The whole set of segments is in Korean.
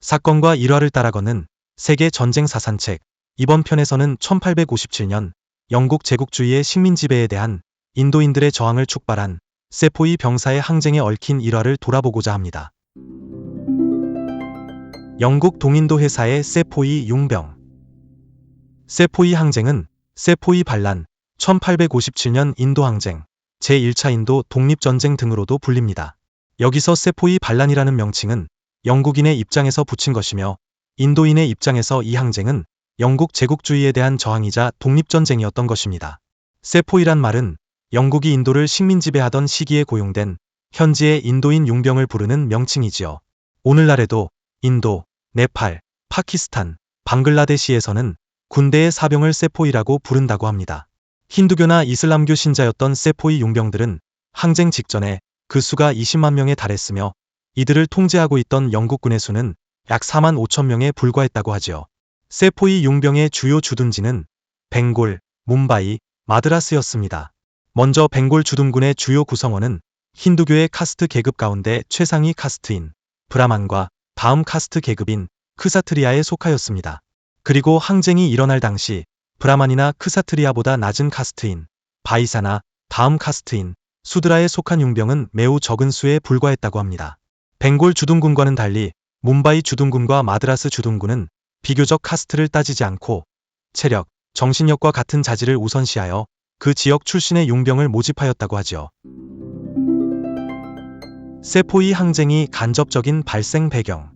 사건과 일화를 따라 걷는 세계 전쟁 사산책. 이번 편에서는 1857년 영국 제국주의의 식민 지배에 대한 인도인들의 저항을 촉발한 세포이 병사의 항쟁에 얽힌 일화를 돌아보고자 합니다. 영국 동인도 회사의 세포이 용병 세포이 항쟁은 세포이 반란, 1857년 인도 항쟁, 제1차 인도 독립전쟁 등으로도 불립니다. 여기서 세포이 반란이라는 명칭은 영국인의 입장에서 붙인 것이며 인도인의 입장에서 이 항쟁은 영국 제국주의에 대한 저항이자 독립전쟁이었던 것입니다. 세포이란 말은 영국이 인도를 식민 지배하던 시기에 고용된 현지의 인도인 용병을 부르는 명칭이지요. 오늘날에도 인도, 네팔, 파키스탄, 방글라데시에서는 군대의 사병을 세포이라고 부른다고 합니다. 힌두교나 이슬람교 신자였던 세포이 용병들은 항쟁 직전에 그 수가 20만 명에 달했으며 이들을 통제하고 있던 영국군의 수는 약 4만 5천 명에 불과했다고 하지요. 세포이 용병의 주요 주둔지는 벵골, 뭄바이, 마드라스였습니다. 먼저 벵골 주둔군의 주요 구성원은 힌두교의 카스트 계급 가운데 최상위 카스트인 브라만과 다음 카스트 계급인 크사트리아에 속하였습니다. 그리고 항쟁이 일어날 당시 브라만이나 크사트리아보다 낮은 카스트인 바이사나 다음 카스트인 수드라에 속한 용병은 매우 적은 수에 불과했다고 합니다. 벵골 주둔군과는 달리 뭄바이 주둔군과 마드라스 주둔군은 비교적 카스트를 따지지 않고 체력, 정신력과 같은 자질을 우선시하여 그 지역 출신의 용병을 모집하였다고 하지요. 세포이 항쟁이 간접적인 발생 배경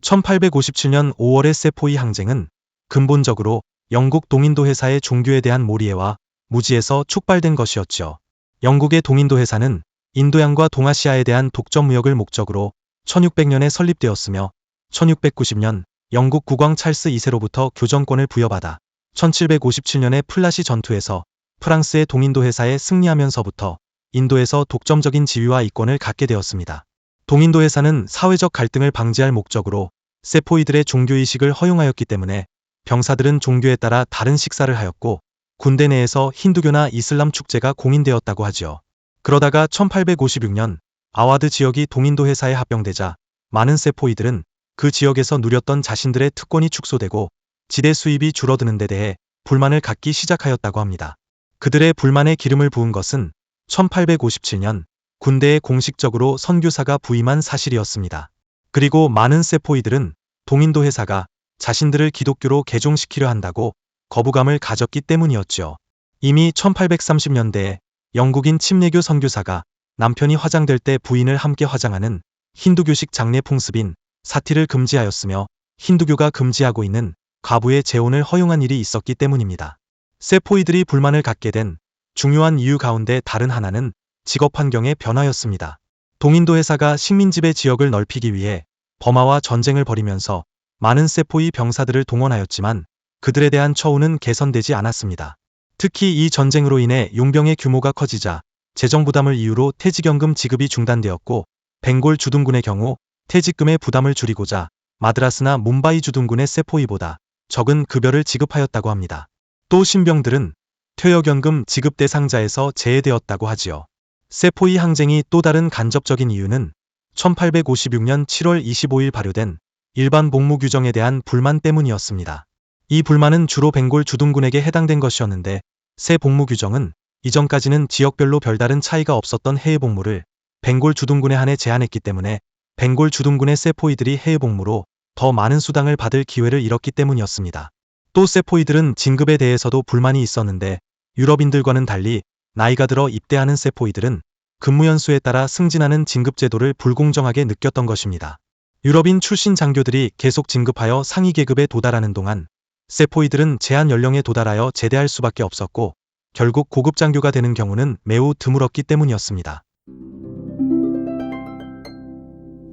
1857년 5월의 세포이 항쟁은 근본적으로 영국 동인도 회사의 종교에 대한 몰이해와 무지에서 촉발된 것이었죠. 영국의 동인도 회사는 인도양과 동아시아에 대한 독점 무역을 목적으로 1600년에 설립되었으며 1690년 영국 국왕 찰스 2세로부터 교정권을 부여받아 1757년의 플라시 전투에서 프랑스의 동인도 회사에 승리하면서부터 인도에서 독점적인 지위와 이권을 갖게 되었습니다. 동인도 회사는 사회적 갈등을 방지할 목적으로 세포이들의 종교의식을 허용하였기 때문에 병사들은 종교에 따라 다른 식사를 하였고 군대 내에서 힌두교나 이슬람 축제가 공인되었다고 하지요. 그러다가 1856년 아와드 지역이 동인도 회사에 합병되자 많은 세포이들은 그 지역에서 누렸던 자신들의 특권이 축소되고 지대 수입이 줄어드는 데 대해 불만을 갖기 시작하였다고 합니다. 그들의 불만에 기름을 부은 것은 1857년 군대에 공식적으로 선교사가 부임한 사실이었습니다. 그리고 많은 세포이들은 동인도 회사가 자신들을 기독교로 개종시키려 한다고 거부감을 가졌기 때문이었죠. 이미 1830년대에 영국인 침례교 선교사가 남편이 화장될 때 부인을 함께 화장하는 힌두교식 장례 풍습인 사티를 금지하였으며 힌두교가 금지하고 있는 과부의 재혼을 허용한 일이 있었기 때문입니다. 세포이들이 불만을 갖게 된 중요한 이유 가운데 다른 하나는 직업 환경의 변화였습니다. 동인도 회사가 식민지배 지역을 넓히기 위해 버마와 전쟁을 벌이면서 많은 세포이 병사들을 동원하였지만 그들에 대한 처우는 개선되지 않았습니다. 특히 이 전쟁으로 인해 용병의 규모가 커지자 재정 부담을 이유로 퇴직연금 지급이 중단되었고 벵골 주둔군의 경우 퇴직금의 부담을 줄이고자 마드라스나 뭄바이 주둔군의 세포이보다 적은 급여를 지급하였다고 합니다. 또 신병들은 퇴역연금 지급 대상자에서 제외되었다고 하지요. 세포이 항쟁이 또 다른 간접적인 이유는 1856년 7월 25일 발효된 일반 복무 규정에 대한 불만 때문이었습니다. 이 불만은 주로 벵골 주둔군에게 해당된 것이었는데 새 복무 규정은 이전까지는 지역별로 별다른 차이가 없었던 해외 복무를 벵골 주둔군에 한해 제한했기 때문에 벵골 주둔군의 세포이들이 해외 복무로 더 많은 수당을 받을 기회를 잃었기 때문이었습니다. 또 세포이들은 진급에 대해서도 불만이 있었는데 유럽인들과는 달리 나이가 들어 입대하는 세포이들은 근무 연수에 따라 승진하는 진급 제도를 불공정하게 느꼈던 것입니다. 유럽인 출신 장교들이 계속 진급하여 상위 계급에 도달하는 동안 세포이들은 제한 연령에 도달하여 제대할 수밖에 없었고 결국 고급 장교가 되는 경우는 매우 드물었기 때문이었습니다.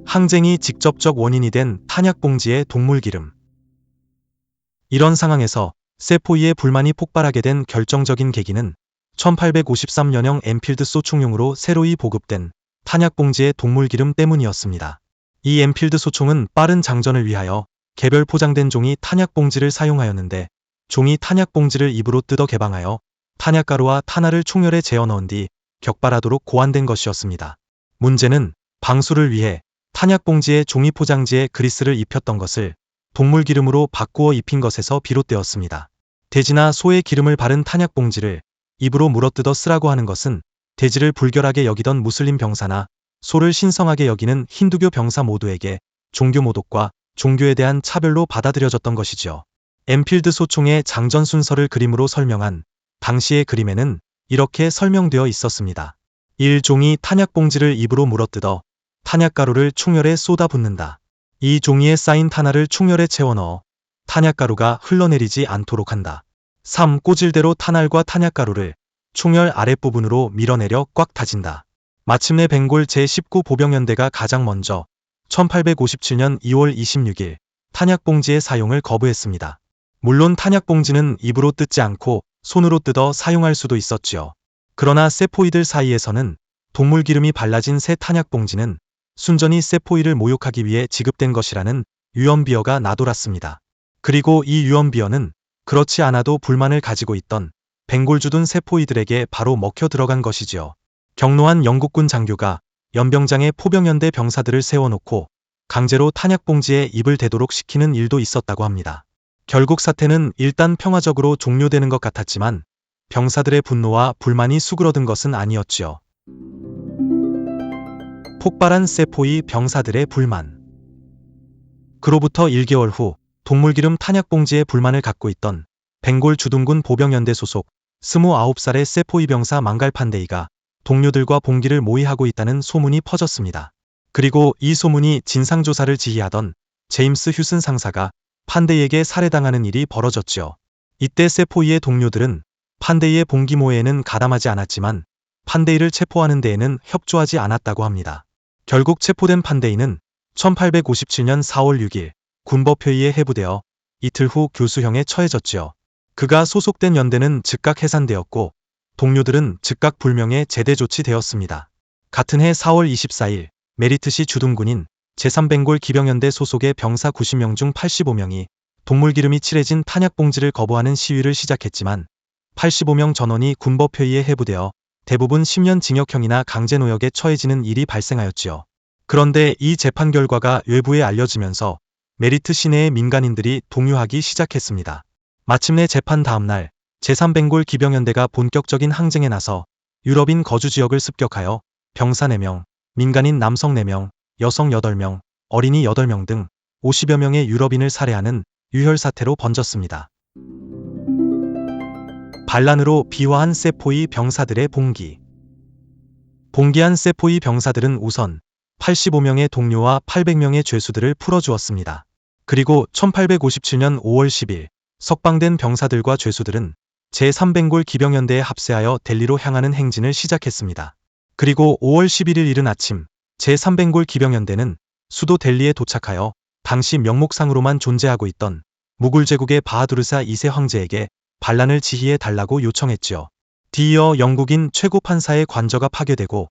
항쟁이 직접적 원인이 된 탄약 봉지의 동물 기름. 이런 상황에서 세포이의 불만이 폭발하게 된 결정적인 계기는 1853년형 엔필드 소총용으로 새로이 보급된 탄약 봉지의 동물 기름 때문이었습니다. 이 엔필드 소총은 빠른 장전을 위하여 개별 포장된 종이 탄약 봉지를 사용하였는데 종이 탄약 봉지를 입으로 뜯어 개방하여 탄약가루와 탄화를 총열에 재어 넣은 뒤 격발하도록 고안된 것이었습니다. 문제는 방수를 위해 탄약 봉지에 종이 포장지에 그리스를 입혔던 것을 동물 기름으로 바꾸어 입힌 것에서 비롯되었습니다. 돼지나 소의 기름을 바른 탄약 봉지를 입으로 물어뜯어 쓰라고 하는 것은 돼지를 불결하게 여기던 무슬림 병사나 소를 신성하게 여기는 힌두교 병사 모두에게 종교 모독과 종교에 대한 차별로 받아들여졌던 것이죠. 엠필드 소총의 장전 순서를 그림으로 설명한 당시의 그림에는 이렇게 설명되어 있었습니다. 1종이 탄약 봉지를 입으로 물어뜯어 탄약가루를 충혈에 쏟아붓는다. 이 종이에 쌓인 탄화를 충혈에 채워 넣어 탄약가루가 흘러내리지 않도록 한다. 3. 꼬질대로 탄알과 탄약가루를 충혈 아랫부분으로 밀어내려 꽉 다진다. 마침내 벵골 제19 보병연대가 가장 먼저 1857년 2월 26일 탄약봉지의 사용을 거부했습니다. 물론 탄약봉지는 입으로 뜯지 않고 손으로 뜯어 사용할 수도 있었지요. 그러나 세포이들 사이에서는 동물 기름이 발라진 새 탄약봉지는 순전히 세포이를 모욕하기 위해 지급된 것이라는 유언비어가 나돌았습니다. 그리고 이 유언비어는 그렇지 않아도 불만을 가지고 있던 벵골 주둔 세포이들에게 바로 먹혀 들어간 것이지요. 경로한 영국군 장교가 연병장에 포병연대 병사들을 세워놓고 강제로 탄약봉지에 입을 대도록 시키는 일도 있었다고 합니다. 결국 사태는 일단 평화적으로 종료되는 것 같았지만 병사들의 분노와 불만이 수그러든 것은 아니었지요. 폭발한 세포이 병사들의 불만. 그로부터 1개월 후 동물기름 탄약봉지에 불만을 갖고 있던 벵골 주둔군 보병연대 소속 29살의 세포이 병사 망갈판데이가 동료들과 봉기를 모의하고 있다는 소문이 퍼졌습니다. 그리고 이 소문이 진상조사를 지휘하던 제임스 휴슨 상사가 판데이에게 살해당하는 일이 벌어졌죠. 이때 세포이의 동료들은 판데이의 봉기 모해에는 가담하지 않았지만 판데이를 체포하는 데에는 협조하지 않았다고 합니다. 결국 체포된 판데이는 1857년 4월 6일 군법회의에 해부되어 이틀 후 교수형에 처해졌지요. 그가 소속된 연대는 즉각 해산되었고 동료들은 즉각 불명예 제대 조치되었습니다. 같은 해 4월 24일 메리트시 주둔군인 제3벵골 기병연대 소속의 병사 90명 중 85명이 동물기름이 칠해진 탄약봉지를 거부하는 시위를 시작했지만 85명 전원이 군법회의에 해부되어 대부분 10년 징역형이나 강제노역에 처해지는 일이 발생하였지요. 그런데 이 재판 결과가 외부에 알려지면서 메리트 시내의 민간인들이 동요하기 시작했습니다. 마침내 재판 다음날 제3벵골 기병연대가 본격적인 항쟁에 나서 유럽인 거주 지역을 습격하여 병사 4명, 민간인 남성 4명, 여성 8명, 어린이 8명 등 50여 명의 유럽인을 살해하는 유혈 사태로 번졌습니다. 반란으로 비화한 세포이 병사들의 봉기. 봉기한 세포이 병사들은 우선 85명의 동료와 800명의 죄수들을 풀어주었습니다. 그리고 1857년 5월 10일 석방된 병사들과 죄수들은 제3벵골 기병연대에 합세하여 델리로 향하는 행진을 시작했습니다. 그리고 5월 11일 이른 아침 제3벵골 기병연대는 수도 델리에 도착하여 당시 명목상으로만 존재하고 있던 무굴 제국의 바하두르사 2세 황제에게 반란을 지휘해 달라고 요청했지요. 뒤이어 영국인 최고 판사의 관저가 파괴되고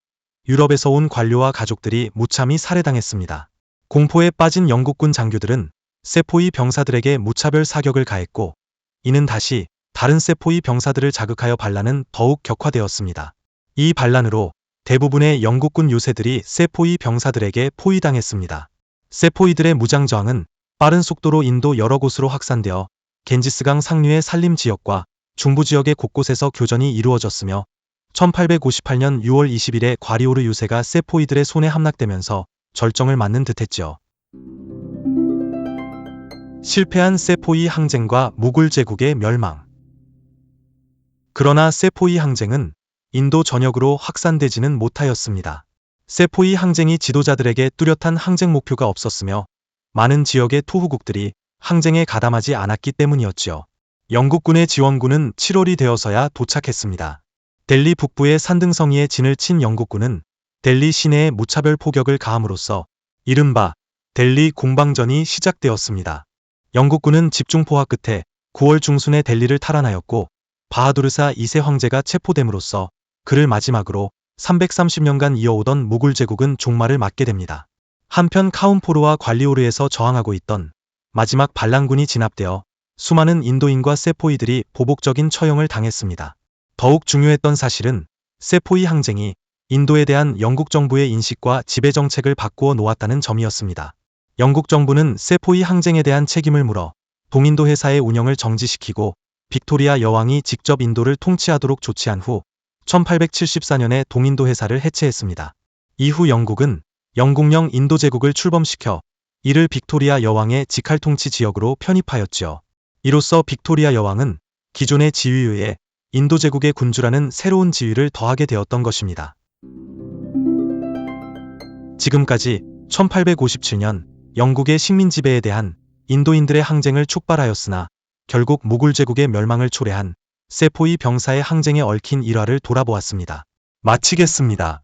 유럽에서 온 관료와 가족들이 무참히 살해당했습니다. 공포에 빠진 영국군 장교들은 세포이 병사들에게 무차별 사격을 가했고 이는 다시 다른 세포이 병사들을 자극하여 반란은 더욱 격화되었습니다. 이 반란으로 대부분의 영국군 요새들이 세포이 병사들에게 포위당했습니다. 세포이들의 무장 저항은 빠른 속도로 인도 여러 곳으로 확산되어 겐지스강 상류의 산림 지역과 중부 지역의 곳곳에서 교전이 이루어졌으며 1858년 6월 20일에 과리오르 유세가 세포이들의 손에 함락되면서 절정을 맞는 듯했죠. 실패한 세포이 항쟁과 무굴 제국의 멸망. 그러나 세포이 항쟁은 인도 전역으로 확산되지는 못하였습니다. 세포이 항쟁이 지도자들에게 뚜렷한 항쟁 목표가 없었으며 많은 지역의 토후국들이 항쟁에 가담하지 않았기 때문이었지요. 영국군의 지원군은 7월이 되어서야 도착했습니다. 델리 북부의 산등성이에 진을 친 영국군은 델리 시내에 무차별 포격을 가함으로써 이른바 델리 공방전이 시작되었습니다. 영국군은 집중포화 끝에 9월 중순에 델리를 탈환하였고 바하두르사 2세 황제가 체포됨으로써 그를 마지막으로 330년간 이어오던 무굴 제국은 종말을 맞게 됩니다. 한편 카운포르와 관리오르에서 저항하고 있던 마지막 반란군이 진압되어 수많은 인도인과 세포이들이 보복적인 처형을 당했습니다. 더욱 중요했던 사실은 세포이 항쟁이 인도에 대한 영국 정부의 인식과 지배 정책을 바꾸어 놓았다는 점이었습니다. 영국 정부는 세포이 항쟁에 대한 책임을 물어 동인도 회사의 운영을 정지시키고 빅토리아 여왕이 직접 인도를 통치하도록 조치한 후 1874년에 동인도 회사를 해체했습니다. 이후 영국은 영국령 인도 제국을 출범시켜 이를 빅토리아 여왕의 직할 통치 지역으로 편입하였지요. 이로써 빅토리아 여왕은 기존의 지위에 인도 제국의 군주라는 새로운 지위를 더하게 되었던 것입니다. 지금까지 1857년 영국의 식민 지배에 대한 인도인들의 항쟁을 촉발하였으나 결국 모굴 제국의 멸망을 초래한 세포이 병사의 항쟁에 얽힌 일화를 돌아보았습니다. 마치겠습니다.